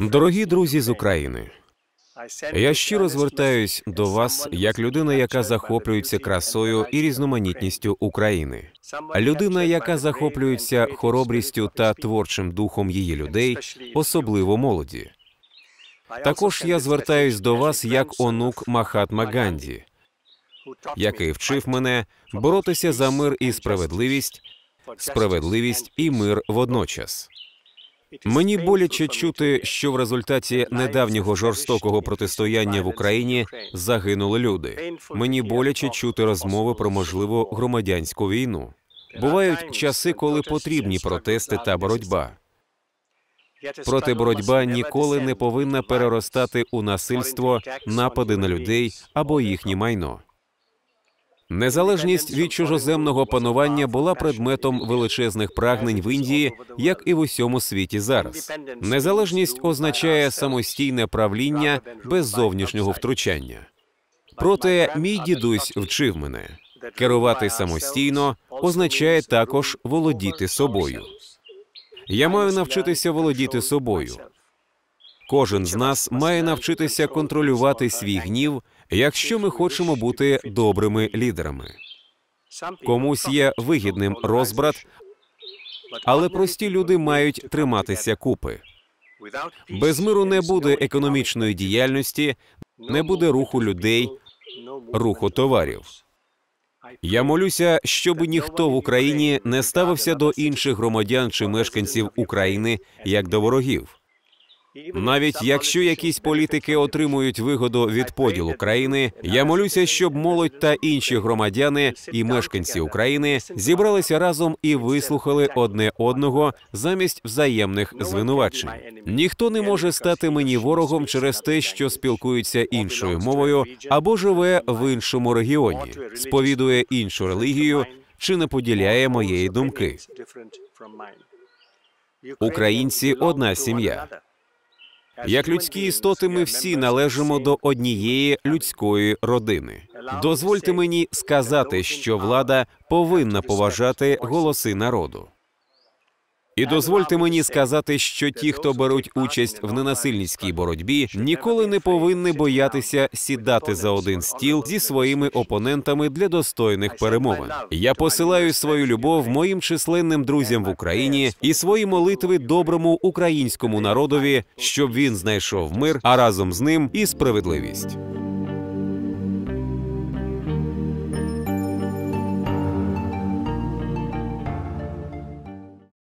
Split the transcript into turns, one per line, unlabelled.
Дорогі друзі з України, я щиро звертаюсь до вас як людина, яка захоплюється красою і різноманітністю України, людина, яка захоплюється хоробрістю та творчим духом її людей, особливо молоді. Також я звертаюсь до вас як онук Махатма Ганді, який вчив мене боротися за мир і справедливість, справедливість і мир водночас. Мені боляче чути, що в результаті недавнього жорстокого протистояння в Україні загинули люди. Мені боляче чути розмови про можливу громадянську війну. Бувають часи, коли потрібні протести та боротьба. Проте боротьба ніколи не повинна переростати у насильство, напади на людей або їхнє майно. Незалежність від чужоземного панування була предметом величезних прагнень в Індії, як і в усьому світі зараз. Незалежність означає самостійне правління без зовнішнього втручання. Проте мій дідусь вчив мене керувати самостійно означає також володіти собою. Я маю навчитися володіти собою. Кожен з нас має навчитися контролювати свій гнів, якщо ми хочемо бути добрими лідерами. Комусь є вигідним розбрат, але прості люди мають триматися купи. Без миру не буде економічної діяльності, не буде руху людей, руху товарів. Я молюся, щоб ніхто в Україні не ставився до інших громадян чи мешканців України як до ворогів. Навіть якщо якісь політики отримують вигоду від поділу країни, я молюся, щоб молодь та інші громадяни і мешканці України зібралися разом і вислухали одне одного замість взаємних звинувачень. Ніхто не може стати мені ворогом через те, що спілкується іншою мовою або живе в іншому регіоні, сповідує іншу релігію чи не поділяє моєї думки. Українці одна сім'я. Як людські істоти, ми всі належимо до однієї людської родини. Дозвольте мені сказати, що влада повинна поважати голоси народу. І дозвольте мені сказати, що ті, хто беруть участь в ненасильницькій боротьбі, ніколи не повинні боятися сідати за один стіл зі своїми опонентами для достойних перемовин. Я посилаю свою любов моїм численним друзям в Україні і свої молитви доброму українському народові, щоб він знайшов мир, а разом з ним і справедливість.